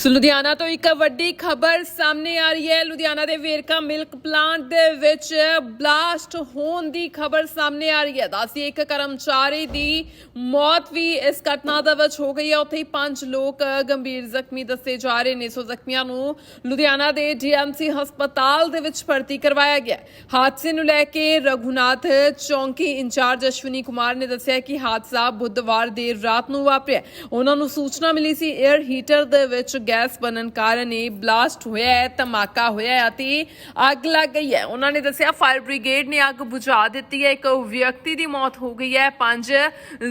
ਸੋ ਲੁਧਿਆਣਾ ਤੋਂ ਇੱਕ ਵੱਡੀ ਖਬਰ ਸਾਹਮਣੇ ਆ ਰਹੀ ਹੈ। ਲੁਧਿਆਣਾ ਦੇ ਵੇਰਕਾ ਮਿਲਕ ਪਲਾਂਟ ਦੇ ਵਿੱਚ ਬਲਾਸਟ ਹੋਣ ਦੀ ਖਬਰ ਸਾਹਮਣੇ ਆ ਰਹੀ ਹੈ। ਦੱਸੀ ਇੱਕ ਕਰਮਚਾਰੀ ਦੀ ਮੌਤ ਵੀ ਇਸ ਘਟਨਾ ਦੇ ਵਿੱਚ ਹੋ ਗਈ ਹੈ। ਉੱਥੇ ਹੀ ਪੰਜ ਲੋਕ ਗੰਭੀਰ ਜ਼ਖਮੀ ਦੱਸੇ ਜਾ ਰਹੇ ਨੇ। ਸੋ ਜ਼ਖਮੀਆਂ ਨੂੰ ਲੁਧਿਆਣਾ ਦੇ ਡੀਐਮਸੀ ਹਸਪਤਾਲ ਦੇ ਵਿੱਚ ਭਰਤੀ ਕਰਵਾਇਆ ਗਿਆ ਹਾਦਸੇ ਨੂੰ ਲੈ ਕੇ ਰਘੁਨਾਥ ਚੌਂਕੀ ਇੰਚਾਰਜ ਅਸ਼ਵਨੀ ਕੁਮਾਰ ਨੇ ਦੱਸਿਆ ਕਿ ਹਾਦਸਾ ਬੁੱਧਵਾਰ ਦੇਰ ਰਾਤ ਨੂੰ ਵਾਪਰਿਆ। ਉਹਨਾਂ ਨੂੰ ਸੂਚਨਾ ਮਿਲੀ ਸੀ 에ਅਰ ਹੀਟਰ ਦੇ ਵਿੱਚ ਗੈਸ ਬਣਨ ਕਾਰਨ ਇਹ ਬਲਾਸਟ ਹੋਇਆ ਹੈ, ਧਮਾਕਾ ਹੋਇਆ ਹੈ ਅਤੇ ਅੱਗ ਲੱਗ ਗਈ ਹੈ। ਉਹਨਾਂ ਨੇ ਦੱਸਿਆ, ਫਾਇਰ ਬ੍ਰਿਗੇਡ ਨੇ ਅੱਗ ਬੁਝਾ ਦਿੱਤੀ ਹੈ। ਇੱਕ ਵਿਅਕਤੀ ਦੀ ਮੌਤ ਹੋ ਗਈ ਹੈ। ਪੰਜ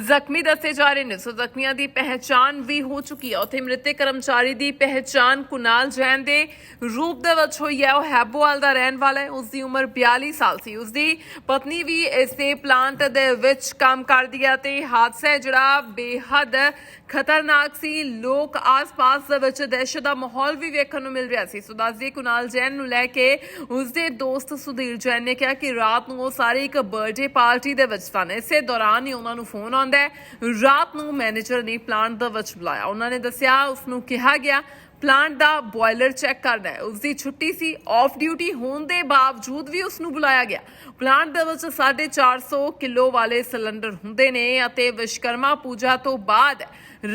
ਜ਼ਖਮੀ ਦੱਸੇ ਜਾ ਰਹੇ ਨੇ। ਸੋ ਜ਼ਖਮੀਆਂ ਦੀ ਪਹਿਚਾਣ ਵੀ ਹੋ ਚੁੱਕੀ ਹੈ। ਉੱਥੇ ਮ੍ਰਿਤਕ ਕਰਮਚਾਰੀ ਦੀ ਪਹਿਚਾਣ ਕੁਨਾਲ ਜੈਨ ਦੇ ਰੂਪ ਦੇ ਵਿੱਚ ਹੋਈ ਹੈ। ਉਹ ਹੈਬੋਵਾਲ ਦਾ ਰਹਿਣ ਵਾਲਾ ਹੈ। ਉਸ ਦੀ ਉਮਰ 42 ਸਾਲ ਸੀ। ਉਸ ਦੀ ਪਤਨੀ ਵੀ ਇਸੇ ਪਲਾਂਟ ਦੇ ਵਿੱਚ ਕੰਮ ਕਰਦੀ ਹੈ ਤੇ ਹਾਦਸਾ ਹੈ ਜਿਹੜਾ ਬੇਹੱਦ ਖਤਰਨਾਕ ਸੀ। ਲੋਕ ਆਸ-ਪਾਸ ਦੇ ਵਿੱਚ ਦਹਿਸ਼ਤ ਦਾ ਮਾਹੌਲ ਵੀ ਵੇਖਣ ਨੂੰ ਮਿਲ ਰਿਹਾ ਸੀ। ਸੋ ਦੱਸਦੀ ਕੁਨਾਲ ਜੈਨ ਨੂੰ ਲੈ ਕੇ ਉਸਦੇ ਦੋਸਤ ਸੁਧੀਰ ਜੈਨ ਨੇ ਕਿਹਾ ਕਿ ਰਾਤ ਨੂੰ ਉਹ ਸਾਰੇ ਇੱਕ ਬਰਥਡੇ ਪਾਰਟੀ ਦੇ ਵਿੱਚ ਸਨ। ਇਸੇ ਦੌਰਾਨ ਹੀ ਉਹਨਾਂ ਨੂੰ ਫੋਨ ਆਉਂਦਾ ਹੈ। ਰਾਤ ਨੂੰ ਮੈਨੇਜਰ ਨੇ ਪਲਾਂਟ ਦੇ ਵਿੱਚ ਬੁਲਾਇਆ। ਉਹਨਾਂ ਨੇ ਦੱਸਿਆ ਉਸ ਨੂੰ ਕਿਹਾ ਗਿਆ ਪਲਾਂਟ ਦਾ ਬੋਇਲਰ ਚੈੱਕ ਕਰਦਾ ਹੈ। ਉਸ ਦੀ ਛੁੱਟੀ ਸੀ ਆਫ ਡਿਊਟੀ ਹੋਣ ਦੇ ਬਾਵਜੂਦ ਵੀ ਉਸ ਨੂੰ ਬੁਲਾਇਆ ਗਿਆ। ਪਲਾਂਟ ਦੇ ਵਿੱਚ 450 ਕਿਲੋ ਵਾਲੇ ਸਿਲੰਡਰ ਹੁੰਦੇ ਨੇ ਅਤੇ ਵਿਸ਼ਕਰਮਾ ਪੂਜਾ ਤੋਂ ਬਾਅਦ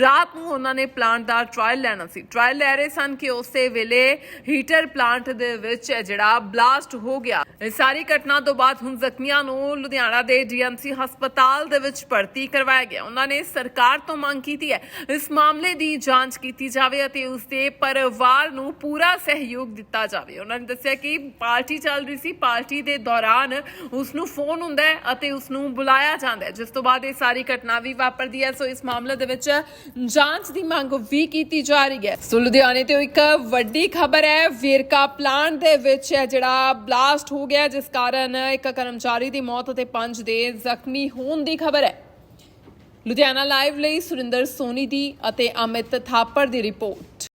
ਰਾਤ ਨੂੰ ਉਹਨਾਂ ਨੇ ਪਲਾਂਟ ਦਾ ਟ੍ਰਾਇਲ ਲੈਣਾ ਸੀ। ਟ੍ਰਾਇਲ ਲੈ ਰਹੇ ਸਨ ਕਿ ਉਸੇ ਵੇਲੇ ਹੀਟਰ ਪਲਾਂਟ ਦੇ ਵਿੱਚ ਜਿਹੜਾ ਬਲਾਸਟ ਹੋ ਗਿਆ। ਇਹ ਸਾਰੀ ਘਟਨਾ ਤੋਂ ਬਾਅਦ ਹੁਣ ਜ਼ਖਮੀਆਂ ਨੂੰ ਲੁਧਿਆਣਾ ਦੇ ਡੀਐਮਸੀ ਹਸਪਤਾਲ ਦੇ ਵਿੱਚ ਭਰਤੀ ਕਰਵਾਇਆ ਗਿਆ। ਉਹਨਾਂ ਨੇ ਸਰਕਾਰ ਤੋਂ ਮੰਗ ਕੀਤੀ ਹੈ, ਇਸ ਮਾਮਲੇ ਦੀ ਜਾਂਚ ਕੀਤੀ ਜਾਵੇ ਅਤੇ ਉਸ ਦੇ ਪਰਿਵਾਰ ਨੂੰ ਪੂਰਾ ਸਹਿਯੋਗ ਦਿੱਤਾ ਜਾਵੇ। ਉਹਨਾਂ ਨੇ ਦੱਸਿਆ ਕਿ ਪਾਰਟੀ ਚੱਲ ਰਹੀ ਸੀ। ਪਾਰਟੀ ਦੇ ਦੌਰਾਨ ਉਸ ਨੂੰ ਫੋਨ ਹੁੰਦਾ ਹੈ ਅਤੇ ਉਸ ਨੂੰ ਬੁਲਾਇਆ ਜਾਂਦਾ ਹੈ। ਜਿਸ ਤੋਂ ਬਾਅਦ ਇਹ ਸਾਰੀ ਘਟਨਾ ਵੀ ਵਾਪਰਦੀ ਹੈ। ਸੋ ਇਸ ਮਾਮਲੇ ਦੇ ਵਿੱਚ ਜਾਂਚ ਦੀ ਮੰਗ ਵੀ ਕੀਤੀ ਜਾ ਰਹੀ ਹੈ। ਸੋ ਲੁਧਿਆਣੇ ਤੋਂ ਇੱਕ ਵੱਡੀ ਖਬਰ ਹੈ। ਵੇਰਕਾ ਪਲਾਂਟ ਦੇ ਵਿੱਚ ਜਿਹੜਾ ਬਲਾਸਟ ਹੋ ਗਿਆ, ਜਿਸ ਕਾਰਨ ਇੱਕ ਕਰਮਚਾਰੀ ਦੀ ਮੌਤ ਅਤੇ ਪੰਜ ਦੇ ਜ਼ਖਮੀ ਹੋਣ ਦੀ ਖਬਰ ਹੈ। ਲੁਧਿਆਣਾ ਲਾਈਵ ਲਈ ਸੁਰਿੰਦਰ ਸੋਨੀ ਦੀ ਅਤੇ ਅਮਿਤ ਥਾਪੜ ਦੀ ਰਿਪੋਰਟ।